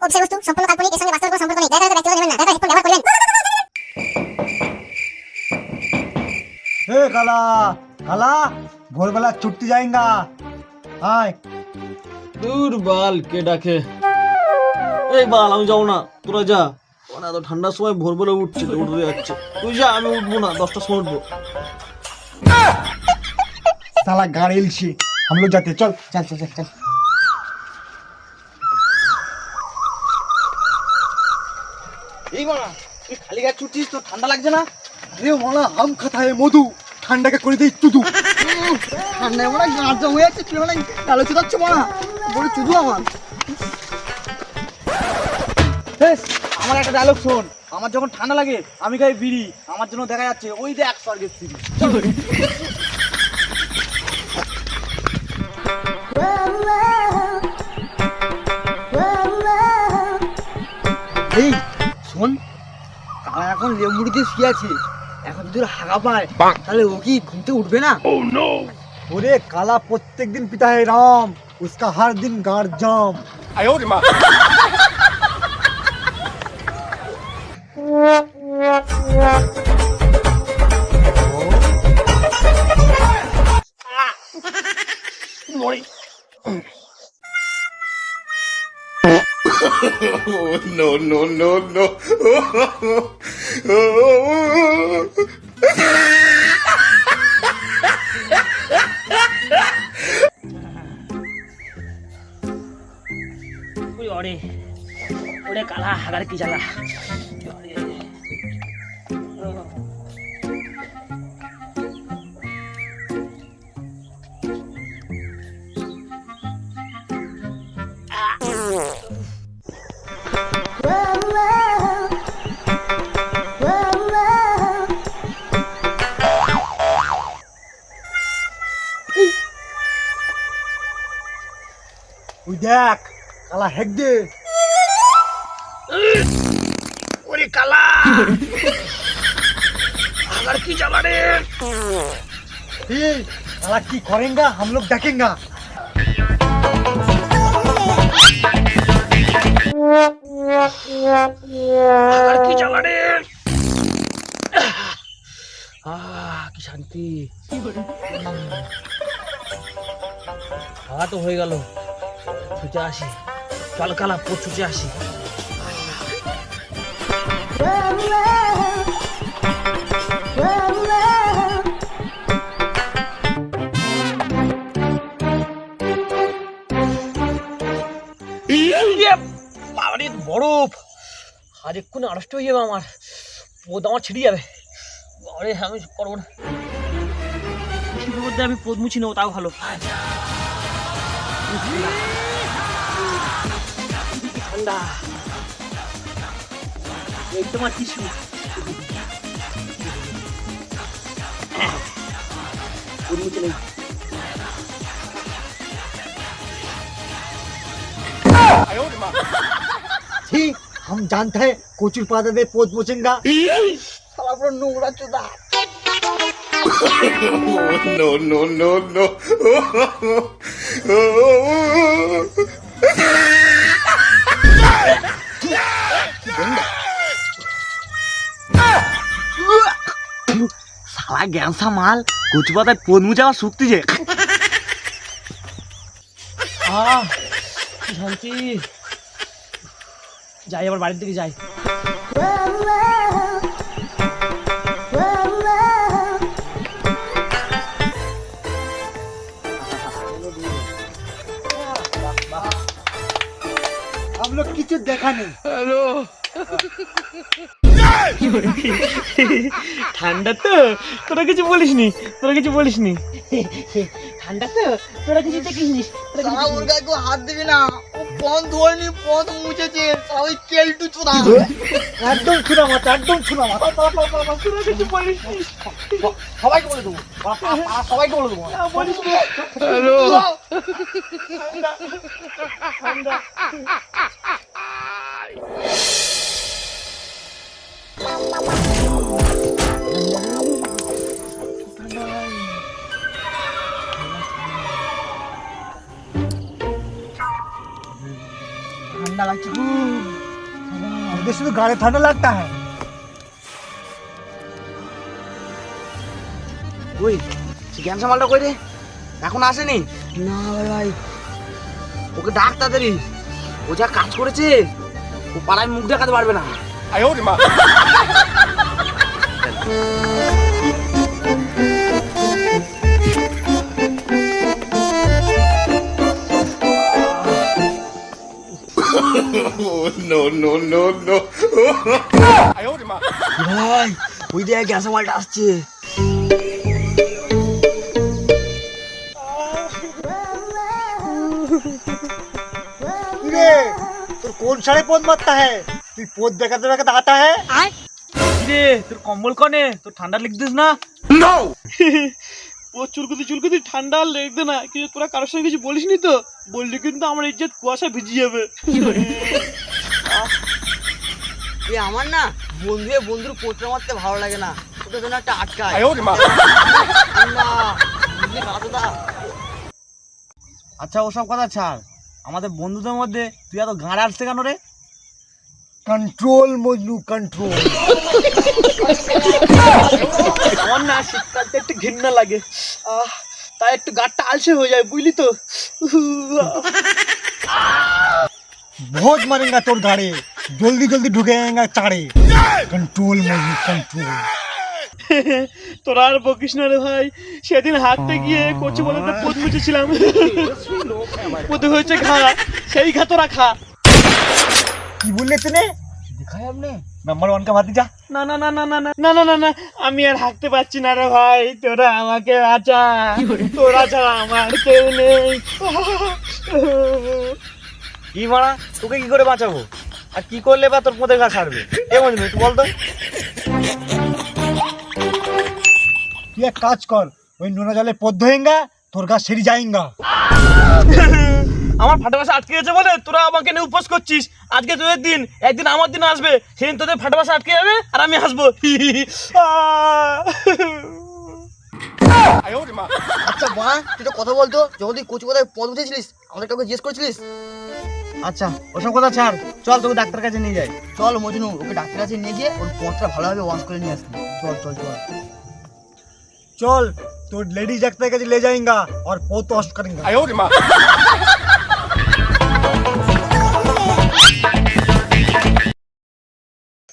সম্পূর্ণ কাল্পনিক এর সঙ্গে কোনো সম্পর্ক নেই। ব্যক্তিগত নেবেন না। হেডফোন ব্যবহার করবেন হে কালা কালা ভোরবেলা ছুটতে যাইঙ্গা। আয়। দূর বাল কে ডাকে। এই বাল আমি যাব না। তোরা যা। ওরা এত ঠান্ডার সময় ভোরবেলা উঠছে উঠতে যাচ্ছে। তুই যা আমি উঠবো না দশটার সময় উঠবো। সালা গাড়ি এলছি আমরা लोग চল চল চল চল। খালি গায়ে তোর ঠান্ডা লাগছে না? রে হাম খাতায় মধু, ঠান্ডাকে করে দিই চুদু। ঠান্ডায় মনে হয়ে যাচ্ছে, তুই মানে কালো চুদু আমার। আমার একটা ডায়লগ শোন। আমার যখন ঠান্ডা লাগে, আমি খাই বিড়ি, আমার জন্য দেখা যাচ্ছে, ওই দেখ স্বর্গের স্ত্রী এখন লেমুড়ি দিয়ে আছে। এখন যদি হাগা পায় তাহলে ও কি ঘুম থেকে উঠবে না? ও নো ওরে কালা প্রত্যেক দিন পিতা হে রাম উসকা হার দিন গার জাম। no, no, no, no. ওরে ওরে কালা হাগার কি জ্বালা দেখ কালা হেক দে ওরে কালা! আমার কি জ্বালা রে? এই কালা কি করেঙ্গা? হাম লোক ডাকেঙ্গা। আমার কি জ্বালা রে? আহ শান্তি। খাওয়া তো হয়ে গেল। ছুটে আসি। চল কালা পর ছুটে আসি। ইয়ে, বরফ। আজ এক্ষুনি আড়ষ্ট হয়ে যাবে আমার। পোদ আমার ছিঁড়ে যাবে। বাবারে আমি করব না। বৃষ্টির আমি পোদ মুছি নেব তাও ভালো। ঠান্ডা এই তোমার টিস্যু পোদ মুছে নেই ठीक हम जानते हैं कोचुर पादा दे पोत पोचेंगा শালা পুরো নোংরা চোদা no, no, no, no. শালা গ্যাংসা মাল কচু পাতায় পদ মুছে আবার শুকতে যে আহ কি শান্তি যাই আবার বাড়ির দিকে যাই हम लोग किसी देखा नहीं ঠান্ডা তো? তোরা কিছু বলিস নি তোরা কিছু বলিস নি ঠান্ডা তো? তোরা কিছু দেখিস নি ওর গায়ে কেউ হাত দিবি না। ও পন ধোয়নি পদ মুছেছে। শালা ওই কেলটু চোদা। একদম ছুনা মাথা একদম ছুনা মাথা। তোরা কিছু বলিস নি সবাইকে বলে দেবো সবাইকে বলে দেবো বলিস নি ঠান্ডা। লাগছে খুব मुझे शुद्ध गाड़ी ठंडा लगता है ওই চিকেন সামালটা কই রে এখন আসেনি না ভাই ওকে ডাক তাড়াতাড়ি ও যা কাজ করেছে ও পাড়ায় মুখ দেখাতে পারবে না Oh, no, no, no, no. ভাই ওই দেখ গ্যাস মালটা আসছে। তোর কোন সাড়ে পদ মারতা হ্যাঁ তুই পদ বেকাতে বেকাতে আতা হ্যাঁ তোর কম্বল কনে তোর ঠান্ডা লিখতিস না। ও চুলকুতি চুলকুতি ঠান্ডা না। কিন্তু তোরা কারোর সঙ্গে কিছু বলিস নি তো? বললি কিন্তু আমার ইজ্জত কুয়াশা ভিজি যাবে। এ আমার না বন্ধু বন্ধুর পোটরা মারতে ভালো লাগে না। ওটা একটা আটকায় আচ্ছা ওসব কথা ছাড়। আমাদের বন্ধুদের মধ্যে তুই এত গাঁড়া আসছে কেন রে? কন্ট্রোল মজনু কন্ট্রোল আমার না শীতকালটা একটু ঘৃণা লাগে। তাই একটু গাটটা আলসে হয়ে যায় বুঝলি তো? ভোজ মারেঙ্গা তোর গাড়ে জলদি জলদি ঢুকে কন্ট্রোল কন্ট্রোল তোরা আর বকিস না রে ভাই সেদিন হাঁটতে গিয়ে কচি বলে তো মুছেছিলাম। হয়েছে ঘা সেই ঘা তোরা খা। কি বললে তুমি দেখায় আপনি। নাম্বার ওয়ানকে ভাতি যা। না না না না না না না না না না আমি আর হাঁকতে পারছি না রে ভাই। তোরা আমাকে বাঁচা। তোরা ছাড়া আমার কেউ নেই। কি মারা? তোকে কি করে বাঁচাবো? আর কি করলে বা তোর কোথায় গা সারবে এমন একটু বলতো তুই এক কাজ কর ওই নোনা জলে পদ্ম হেঙ্গা তোর গা সেরি যাইঙ্গা। আমার ফাটা বাসা আটকে গেছে বলে তোরা আমাকে নিয়ে উপোস করছিস আজকে তোদের দিন একদিন আমার দিন আসবে সেদিন তোদের ফাটা বাসা আটকে যাবে আর আমি হাসবো আচ্ছা মা তুই তো কথা বলতো যখন তুই কচু কোথায় পদ উঠেছিলিস আমাদের কাউকে জিজ্ঞেস করেছিলিস আচ্ছা ওসব কথা ছাড় চল তোকে ডাক্তার কাছে নিয়ে যাই চল মজনু ওকে ডাক্তার কাছে নিয়ে গিয়ে ওর পথটা ভালোভাবে ওয়াশ করে নিয়ে আসবি চল চল চল चल तो लेडीज डॉक्टर के ले जाएंगा और पौध वॉश करेंगे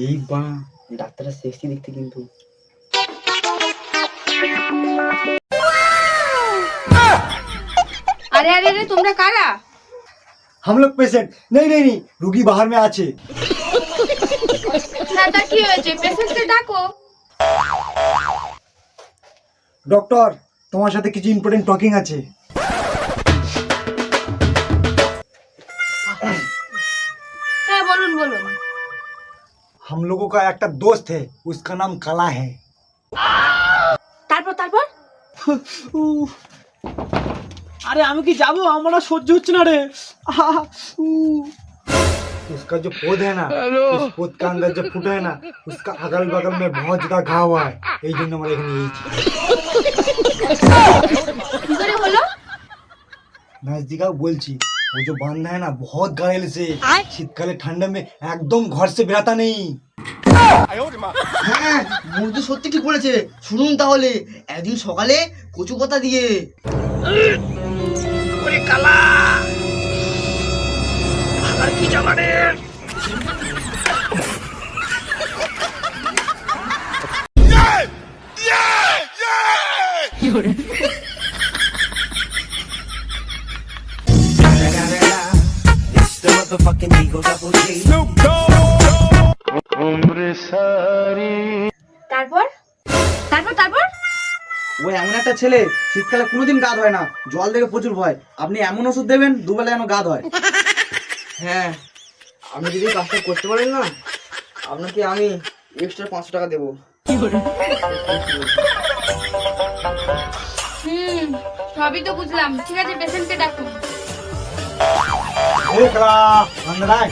এই বা ডাক্তারের সেক্সি দেখতে কিন্তু আরে আরে আরে তোমরা কারা हम लोग पेशेंट नहीं नहीं नहीं रुगी बाहर में আছে হ্যাঁ তা কি হয়েছে পেশেন্টকে ডাকো ডক্টর তোমার সাথে কিছু ইম্পর্টেন্ট টকিং আছে हम लोगों का একটা दोस्त है उसका नाम काला है তারপর তারপর উহ। আরে আমি কি যাবো আমার আর সহ্য হচ্ছে না রে আহ, উহ। उसका जो पौध है ना उस पौध का अंदर जो फूटा है ना उसका अगल बगल में बहुत ज्यादा घाव हुआ है এই জন্য আমরা এখানে এসেছি কি করে হলো नजदीका বলছি वो जो बांधा है ना बहुत घायल से শীতকালে ঠান্ডা में एकदम घर से बेराता नहीं হ্যাঁ মজদু সত্যি ঠিক বলেছে শুনুন তাহলে একদিন সকালে কচু পাতা দিয়ে তারপর? তারপর তারপর? ও এমন একটা ছেলে শীতকালে কোনোদিন গা ধয় না জল দেখে প্রচুর ভয়। আপনি এমন ওষুধ দেবেন দুবেলা যেন গা ধয়। হ্যাঁ আপনি যদি কাজটা করতে পারেন না আপনাকে আমি এক্সট্রা পাঁচশো টাকা দেবো। হুম সবই তো বুঝলাম। ঠিক আছে পেশেন্টকে ডাকুন। ওকলা বন্ধ রাখ।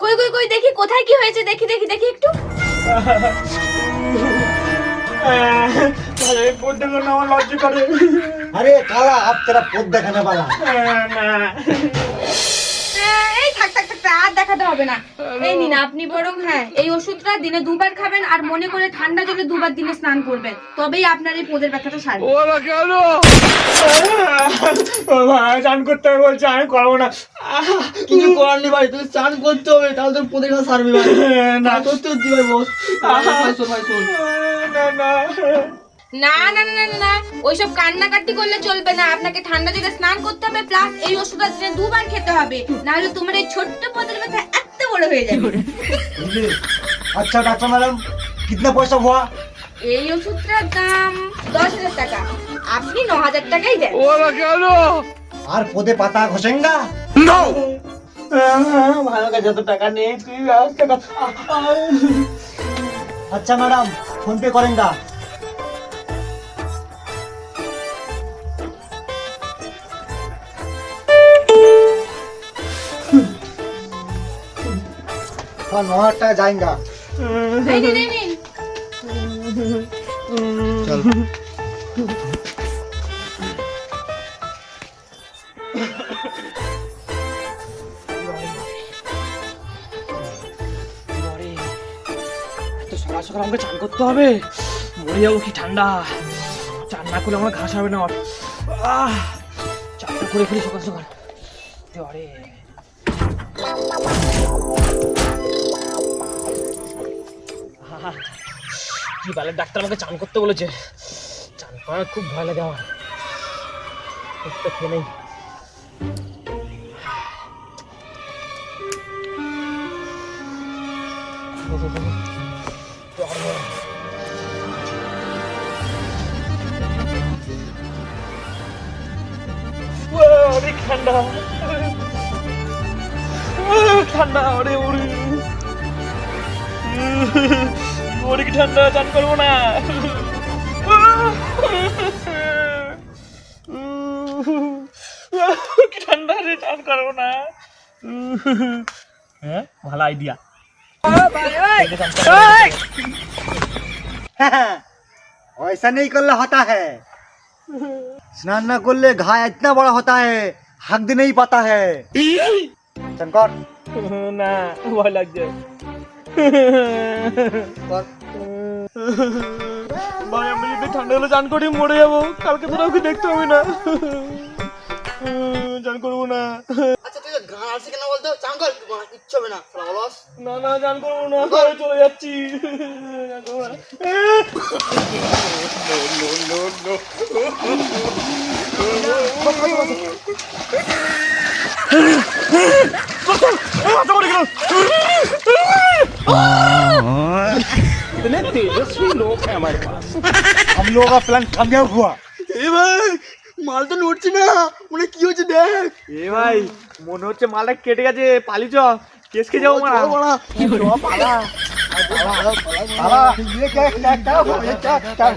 কই কই কই দেখি কোথায় কি হয়েছে দেখি দেখি দেখি একটু। আরে কালা আপ পদ পদ্মা না বালা না। এই থাক থাক থাক আর দেখাতে হবে না। এই নিন আপনি বরং হ্যাঁ এই ওষুধটা দিনে দুবার খাবেন আর মনে করে ঠান্ডা জলে দুবার দিনে স্নান করবেন। তবেই আপনার এই পোদের ব্যথাটা সারবে। চান করতে হবে বলছে আমি করব না। কিছু করার নেই ভাই তুই চান করতে হবে তাহলে তোর পোদের কথা সারবি ভাই। না। সত্যি সত্যি ভাই বস ভাই শোন ভাই শোন। না না। না না না না না ওইসব কান্নাকাটি করলে চলবে না। আপনাকে ঠান্ডা জলে স্নান করতে হবে প্লাস এই ওষুধটা দিনে দুবার খেতে হবে। নাহলে তোমার এই ছোট্ট পদের ব্যথা এত বড় হয়ে যাবে। আচ্ছা ডাক্তার ম্যাডাম কিতনা পয়সা হওয়া এই ওষুধটার দাম দশ হাজার টাকা। আপনি ন হাজার টাকাই দেন। ও কেন আর পদে পাতা ঘষেঙ্গা? নো ভালো কাজ যত টাকা নেই আচ্ছা ম্যাডাম ফোন পে করেন দা আমার ন হাজার টাকা যাই সকাল সকাল আমাকে চান করতে হবে। মরে যাব কি ঠান্ডা? চান না করলে আমার ঘাস হবে না। আহ, চান করে ফেলি সকাল সকাল। জ্বরে কি বালের ডাক্তার আমাকে চান করতে বলেছে? চান করার খুব ভয় লাগে আমার। খেয়ে নেই। ঠান্ডা ঠান্ডা, ওরে ওরে অনেক ঠান্ডা চান করবো না কি ঠান্ডা রে চান করবো না হ্যাঁ ভালো আইডিয়া ऐसा नहीं कर होता है स्नान न कर ले घाय इतना बड़ा होता है हक दे नहीं पाता है शंकर না ভয় লাগছে ভাই আমি যদি ঠান্ডা হলে চান করি মরে যাব। কালকে তো কাউকে দেখতে হবে না? চান করব না। আচ্ছা তুই গান আছে কিনা বলতো? চান কর কিচ্ছু হবে না। অলস। না না চান করব না। ঘরে চলে যাচ্ছি। চান করবো না। हम लोगों का प्लान कामयाब हुआ এ ভাই মাল তো নড়ছে না মানে কি হচ্ছে দেখ এ ভাই মনে হচ্ছে মালটা কেটে গেছে পালি চ কেস খেয়ে যাবো মারা বড়া साला ये क्या क्या क्या हुआ? ये क्या क्या